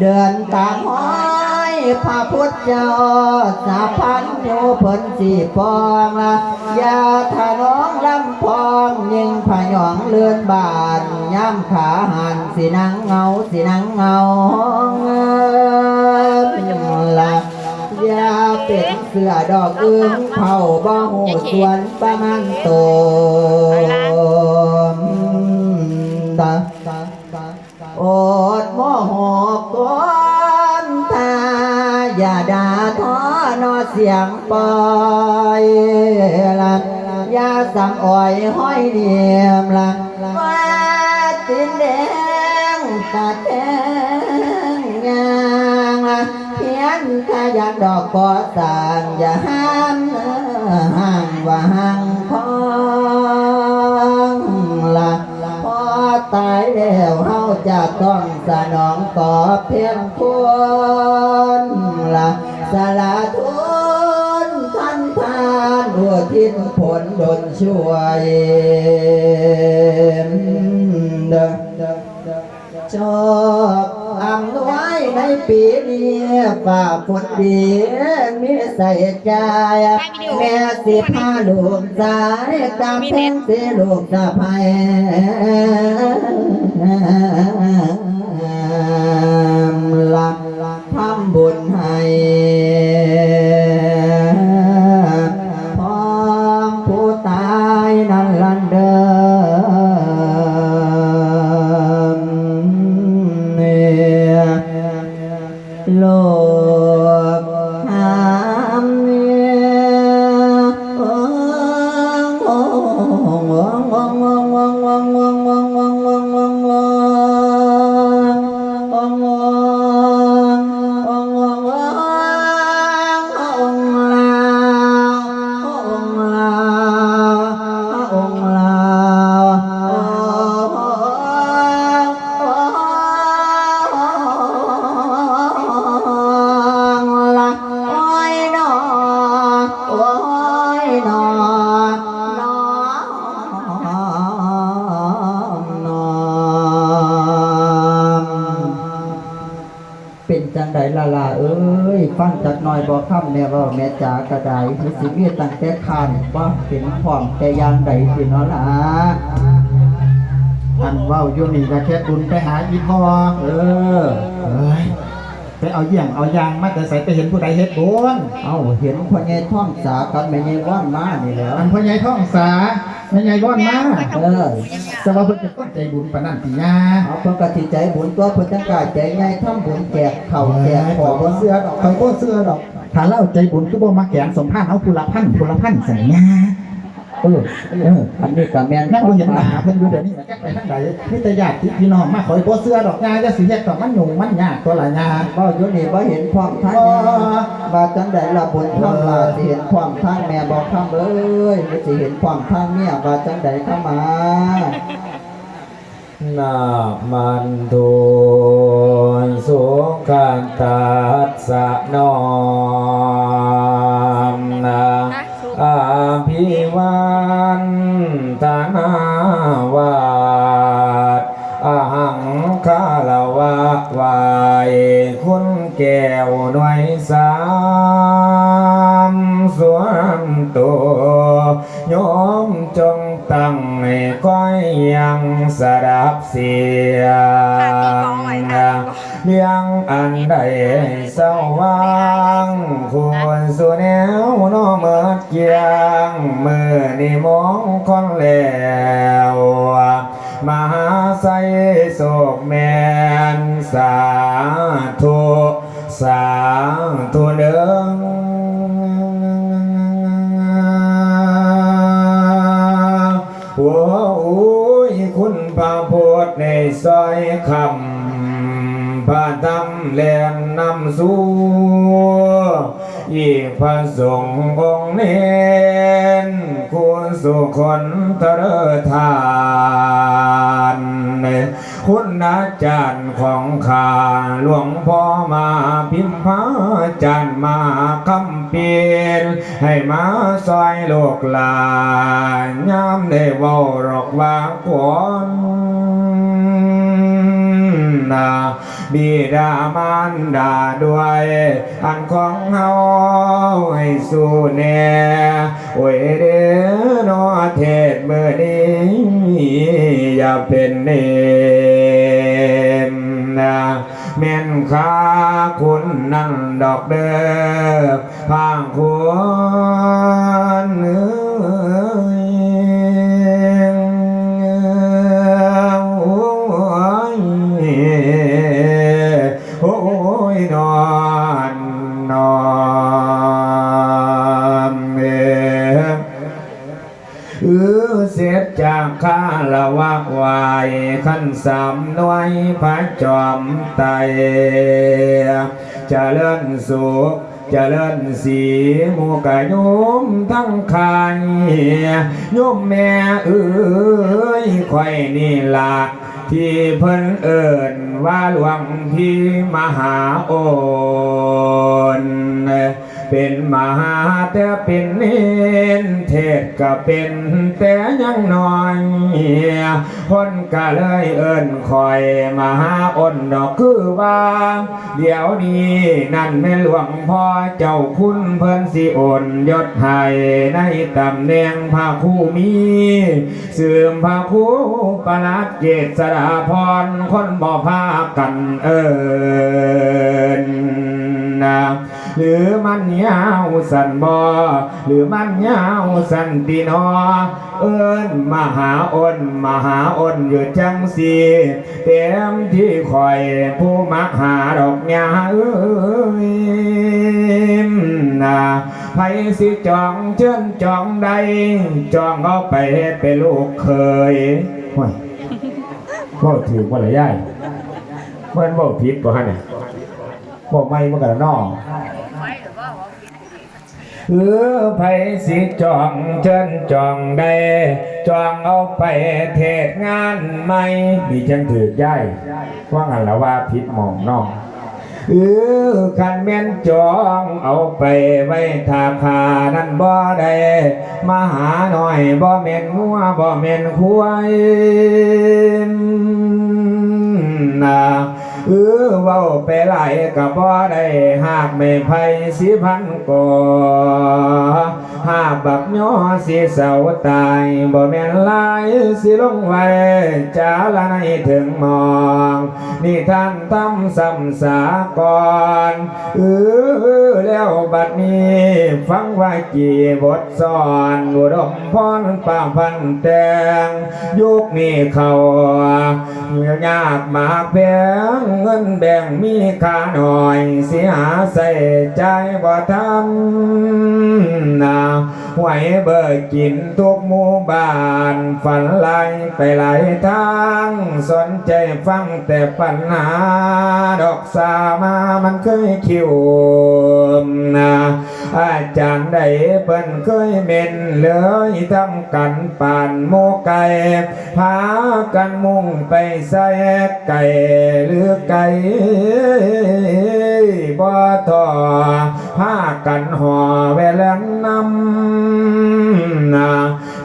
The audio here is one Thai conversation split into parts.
เดินตามห้อยพระพุทธเจ้าสาพันโยเพิ่นสีปองยาถนองลำพองยิงผายองเลื่อนบาดย่ำขาหันสีนังเงาสีนังเงาละยาเป็นเสือดอกอึ้งเผาบ้องหูวนประมันโตาโอ เสียงปอยละยาสั่งอ่อยห้อยเนียมละว่าตินแดงตาแทงยางละเพียงขยันดอกกอสั่งอย่าห้ามห่างว่าห่างพองละพอตายแล้วเฮาจะต้องสนองต่อเพียงคนละสละทุ อุทิศผลดลช่วยจอบอังไว้ในปีนี้ฝากผลดีมีใส่ใจแม่สิพาลูกสายตามแทงสิลูกสะพาย ฟังจากหน่อยบอกคำแม่เว่าแม่จ๋ากระไดมีสิมีตั้งแต่คานว่าเป็นพร้อมแต่อยางใดสิเนาะล่ะอันเว้าอยู่นี่ก็แค่บุญไปหาอีพ่อเออเอ้ยไปเอาเยี่ยงเอายางมาแต่ใส่ไปเห็นผู้ใดเฮ็ดบุญเอาเห็นพ่อใหญ่ท่องสากับแม่ใหญ่ว่านมานี่แหล้วอันพ่อใหญ่ท้องสา แม่ใหญ่ว่อนมาเออแต่ว่าเพิ่นเป็นคนใจบุญปานนั้นติยาเอาเพิ่นกติใจบุญตัวเพิ่นจังกล้าใจใหญ่ทำบุญแจกข้าวแจกของบ่เสื้อดอกเขาบ่เสื้อดอกถ้าเล่าใจบุญคือบ่มาแกงสมพานเอาผู้ละพันผู้ละพันสัญญา เออเอออันนี้ก็แม่นนั่งบ่เห็นหน้าเพิ่นอยู่เดี๋ยวนี้จักไปทางใดมีแต่ญาติพี่น้องมาขอยบ่เสื้อดอกยาจะสิเฮ็ดดอกมันยุ่งมันยากตัวละยาก็อยู่นี่บ่เห็นพร้อมทางว่าจังได๋ล่ะบุญพร้อมล่ะสิเห็นพร้อมทางแม่บอกคำเอ้ยไม่สิเห็นพร้อมทางเมียว่าจังได๋เข้ามานามันตุสุขันตัสสะนอมนาอา วันตนาวาดอหังคาลาวะวายคุณแก้วหน่วยสามสวนตัวโยมจงตั้งให้ก้อยยังสดับเสียง เลี้ยงอันใดเศร้าว่างควรสุแนวนอเมิดเกียงมือนี่มองคนแล้วมหาไสโศกแมนสาธุสาธุเดิงโอ้ยคุณพระพุทธในซอยคำ พระธรรมแลนนำสู่อีกพระสงฆ์องค์เน้นคุณสุคนทะเรทานคุณอาจารย์ของข้าหลวงพ่อมาพิมพาจารย์มาคำเปลี่ยนให้มาซอยโลกลานยามได้เว้ารอกว่าก่อน นาบิดามารดาด้วย อันของเฮาให้สู้แน่โอ้ยเด้อนอเทศเมื่อนี้อย่าเป็นเนมนะแม่นค่าคุณนั่นดอกเด้อพางคุณ อเสียจากข้าละวักวายขั้นสามน่วยพระจอมไตจะเลื่อนสุขจะเลื่อนสีมูกะโยมทั้งคายโยมแม่เอ้ยข่นี่ละที่เพิ่นเอิญว่าหลวงพี่มหาโอน เป็นมหาแต่เป็นเนนเทศก็เป็นแต่ยังน้อยคนก็เลยเอิญคอยมหาอนดอกคือว่า เดี๋ยวนี้นั่นแม่หลวงพ่อเจ้าคุณเพิ่นสิโอนยศให้ในตำแหน่งพระครูมีเสื่อมพระครูประลัดเกษดาพรคนบ่พากันเอิญ นะหรือมันยาวสันบอหรือมันยาวสันตินอเอิญมหาอ้นมหาอ้นอยู่จังสีเต็มที่คอยผู้มาหาดอกยาเอ้ยนะไผสิจองเชิญจองใดจองเอาไปเป็นลูกเคยห้วยบ่ถือว่าละยายมันบ่ผิดบ่ฮะเนี่ย บ่ไม่มันก็นอเออไผสิจองเชิญจองได้จองเอาไปเทศงานใหม่มีจังถือกย้ายว่างันละว่าผิดมองน้องเออคันแม่นจองเอาไปไว้ทาคานั่นบ่ได้มาหาหน่อยบ่แม่นงัวบ่แม่นควาย นะเออเว้าไปหลายก็บ่ได้หากไม่ไผสิพันก่อหากบักย่อสิเสาตายบ่แม่นลายสิลงไว้จาละในถึงมองนี่ท่านทำสัมสากรเออแล้วบัดนี้ฟังว่ากี่บทสอนอุดมพรป่าพันแตงยุคนี้เขายากมากแพงเงินแบ่งมีค่าหน่อย เสียหาใส่ใจบ่ทันนะไหวเบิกกินทุกหมู่บ้าน ฝันไหลไปหลายทาง สนใจฟังแต่ปัญหา ดอกสามามันเคยคิวนะอาจารย์ใดเปิ้นเคยเม่นเลยทำกันป่านโมไก่พากันมุ่งไปใส่ไก่หรือไก่บ่ทอผ้ากันห่อแวแลนนำ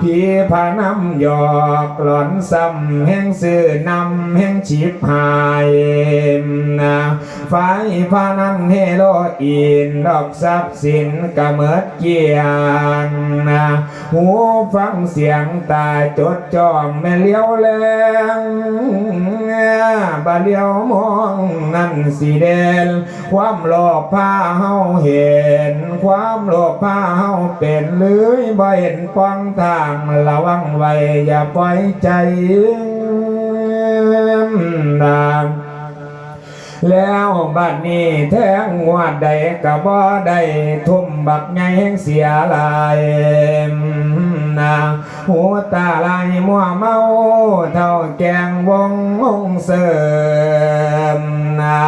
พี่พานำหยอกหลอนซ้ำแห่งซื้อนำแห่งชีพหายนะไฟพานันเฮโลอีนดอกทรัพย์สินกะเมิดเกียงนะหูฟังเสียงตาจดจ้องแม่เลี้ยวแลงบาเลี้ยวมองนั่นสีเดนความโลภพาเฮาเห็น ความโลภพาเฮาเป็นหรือบ่เห็นป้องทางระวังไว้อย่าปล่อยใจดางแล้วบัดนี้แท้งงวดใดก็บ่ได้ทุ่มบักไงแห่งเสียลาย นะหูตาลายมัวเมาเท่าแกงวงงงเสริมนะ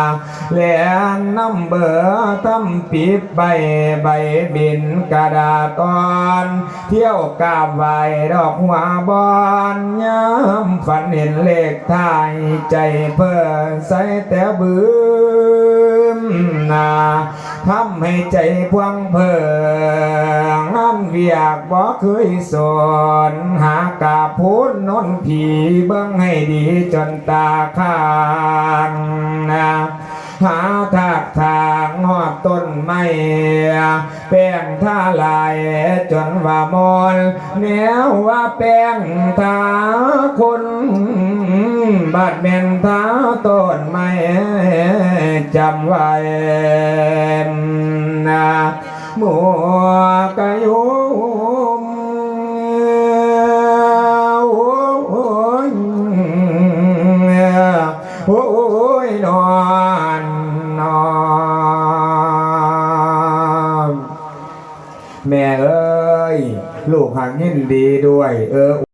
แลนน้ำเบอร์ตั้มปีบใบใบบินกระดาษอ่อน เที่ยวกาบไหวดอกหัวบอนย้ำฝันเห็นเลขทายใจเพื่อใส่แต่บืม นาทำให้ใจพวงเพลิงอันเวียกบ่เคยสนหากาพูนนนผีเบิ้งให้ดีจนตาข้างนะหาทากทางหอดต้นไม้ แป้งท่าลายจนว่ามอนแนวว่าแป้งทาคนบาดเมนเท้าต้นไม้จำไว้นะหมวกะยู ยินดีด้วย เออ